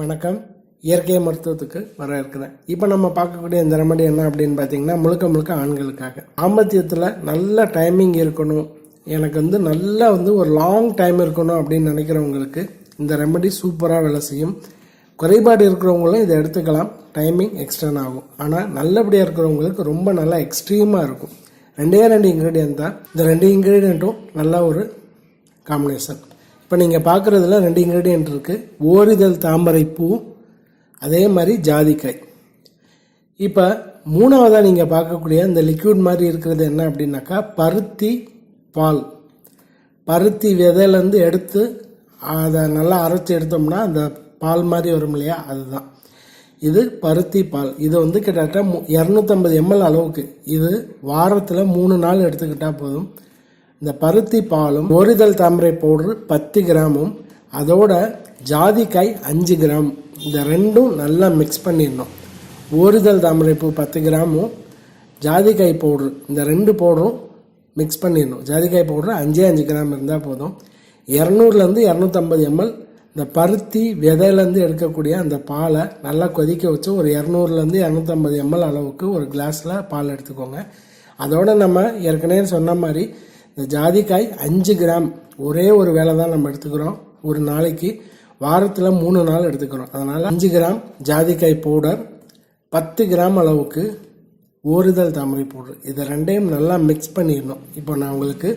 வணக்கம். இயற்கை மருத்துவத்துக்கு வர இருக்கிறேன் இப்போ நம்ம பார்க்கக்கூடிய இந்த ரெமடி என்ன அப்படின்னு பார்த்தீங்கன்னா முழுக்க முழுக்க ஆண்களுக்காக. ஆம்பத்தியத்தில் நல்ல டைமிங் இருக்கணும். எனக்கு வந்து நல்லா வந்து ஒரு லாங் டைம் இருக்கணும் அப்படின்னு நினைக்கிறவங்களுக்கு இந்த ரெமடி சூப்பராக வேலை செய்யும். குறைபாடு இருக்கிறவங்களும் இதை எடுத்துக்கலாம். டைமிங் எக்ஸ்டர்ன் ஆகும். ஆனால் நல்லபடியாக இருக்கிறவங்களுக்கு ரொம்ப நல்லா எக்ஸ்ட்ரீமாக இருக்கும். ரெண்டே ரெண்டு இன்க்ரீடியன்ட் தான். இந்த ரெண்டு இன்க்ரீடியண்ட்டும் நல்ல ஒரு காம்பினேஷன் இப்போ நீங்கள் பார்க்குறதுல ரெண்டு இன்க்ரீடியன்ட் இருக்குது ஓரிதழ் தாமரை பூ அதே மாதிரி ஜாதிக்காய். இப்போ மூணாவதாக நீங்கள் பார்க்கக்கூடிய இந்த லிக்யூட் மாதிரி இருக்கிறது என்ன அப்படின்னாக்கா பருத்தி பால். பருத்தி விதையிலேருந்து எடுத்து அதை நல்லா அரைச்சி எடுத்தோம்னா அந்த பால் மாதிரி வரும் இல்லையா? அதுதான். இது பருத்தி பால். இது வந்து கிட்டத்தட்ட மு- 250 எம்எல் அளவுக்கு. இது வாரத்தில் மூணு நாள் எடுத்துக்கிட்டால் போதும். இந்த பருத்தி பாலும் ஓரிதழ் தாமரை பவுடர் பத்து கிராமும் அதோட ஜாதிக்காய் அஞ்சு கிராம். இந்த ரெண்டும் நல்லா மிக்ஸ் பண்ணிடணும். ஓரிதழ் தாமரை பூ பத்து கிராமும் ஜாதிக்காய் பவுடர் இந்த ரெண்டு பவுடரும் மிக்ஸ் பண்ணிடணும். ஜாதிக்காய் பவுடர் அஞ்சே அஞ்சு கிராம் இருந்தால் போதும். இரநூறுலேருந்து இரநூத்தம்பது எம்எல் இந்த பருத்தி விதையிலேருந்து எடுக்கக்கூடிய அந்த பாலை நல்லா கொதிக்க வச்சு ஒரு இரநூறுலேருந்து இரநூத்தம்பது எம்எல் அளவுக்கு ஒரு கிளாஸில் பால் எடுத்துக்கோங்க. அதோடு நம்ம ஏற்கனவே சொன்ன மாதிரி இந்த ஜாதிக்காய் அஞ்சு கிராம். ஒரே ஒரு வேலை தான் நம்ம எடுத்துக்கிறோம். ஒரு நாளைக்கு வாரத்தில் மூணு நாள் எடுத்துக்கிறோம். அதனால் அஞ்சு கிராம் ஜாதிக்காய் பவுடர் பத்து கிராம் அளவுக்கு ஓரிதழ் தாமரை பவுடர். இதை ரெண்டையும் நல்லா மிக்ஸ் பண்ணிடணும். இப்போ நான் உங்களுக்கு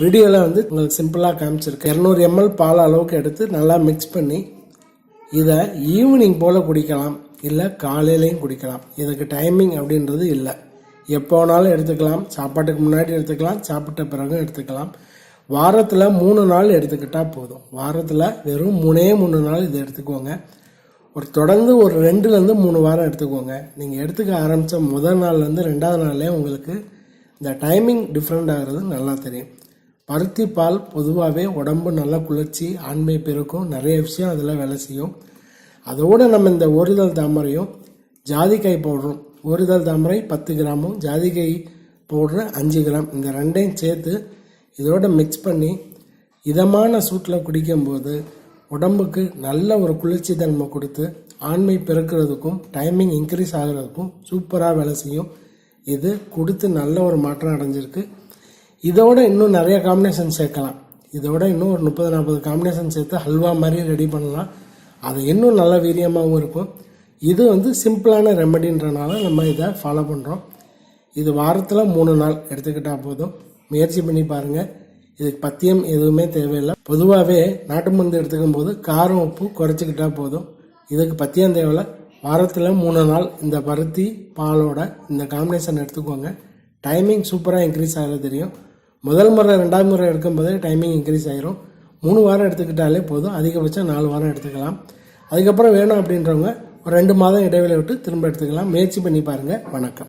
வீடியோவில் வந்து உங்களுக்கு சிம்பிளாக காமிச்சிருக்கேன். இரநூறு எம்எல் பால் அளவுக்கு எடுத்து நல்லா மிக்ஸ் பண்ணி இதை ஈவினிங் போல் குடிக்கலாம். இல்லை காலையிலையும் குடிக்கலாம். இதுக்கு டைமிங் அப்படின்றது இல்லை. எப்போ வேணாலும் எடுத்துக்கலாம். சாப்பாட்டுக்கு முன்னாடி எடுத்துக்கலாம். சாப்பிட்ட பிறகும் எடுத்துக்கலாம். வாரத்தில் மூணு நாள் எடுத்துக்கிட்டால் போதும். வாரத்தில் வெறும் மூணே மூணு நாள் இதை எடுத்துக்கோங்க. ஒரு தொடர்ந்து ஒரு ரெண்டுலேருந்து மூணு வாரம் எடுத்துக்கோங்க. நீங்கள் எடுத்துக்க ஆரம்பித்த முதல் நாள்லேருந்து ரெண்டாவது நாள்லேயே உங்களுக்கு இந்த டைமிங் டிஃப்ரெண்ட் ஆகிறது நல்லா தெரியும். பருத்தி பால் பொதுவாகவே உடம்பு நல்லா குளிர்ச்சி ஆண்மை பெருக்கும் நிறைய விஷயம் அதில் வேலை செய்யும். அதோடு நம்ம இந்த ஓரிதழ் தாமரையும் ஜாதிக்காய் பவுடரும் ஒருதல் தாமரை பத்து கிராமும் ஜாதிகை பவுடர் அஞ்சு கிராம். இந்த ரெண்டையும் சேர்த்து இதோட மிக்ஸ் பண்ணி இதமான சூட்டில் குடிக்கும்போது உடம்புக்கு நல்ல ஒரு குளிர்ச்சி தன்மை கொடுத்து ஆண்மை பிறக்கிறதுக்கும் டைமிங் இன்க்ரீஸ் ஆகிறதுக்கும் சூப்பராக வேலை செய்யும். இது கொடுத்து நல்ல ஒரு மாற்றம் அடைஞ்சிருக்கு. இதோட இன்னும் நிறைய காம்பினேஷன் சேர்க்கலாம். இதோட இன்னும் ஒரு முப்பது நாற்பது காம்பினேஷன் சேர்த்து ஹல்வா மாதிரி ரெடி பண்ணலாம். அது இன்னும் நல்ல வீரியமாகவும் இருக்கும். இது வந்து சிம்பிளான ரெமடின்றனால நம்ம இதை ஃபாலோ பண்ணுறோம் இது வாரத்தில் மூணு நாள் எடுத்துக்கிட்டால் போதும். முயற்சி பண்ணி பாருங்கள் இதுக்கு பத்தியம் எதுவுமே தேவையில்லை. பொதுவாகவே நாட்டு மருந்து எடுத்துக்கும் போது காரம் உப்பு குறைச்சிக்கிட்டா போதும். இதுக்கு பத்தியம் தேவையில்லை. வாரத்தில் மூணு நாள் இந்த பருத்தி பாலோட இந்த காம்பினேஷன் எடுத்துக்கோங்க. டைமிங் சூப்பராக இன்க்ரீஸ் ஆகிறது தெரியும். முதல் முறை ரெண்டாவது முறை எடுக்கும்போதே டைமிங் இன்க்ரீஸ் ஆகிரும் மூணு வாரம் எடுத்துக்கிட்டாலே போதும். அதிகபட்சம் நாலு வாரம் எடுத்துக்கலாம். அதுக்கப்புறம் வேணும் அப்படின்றவங்க ஒரு ரெண்டு மாதம் இடைவெளி விட்டு திரும்ப எடுத்துக்கலாம். முயற்சி பண்ணி பாருங்கள் வணக்கம்.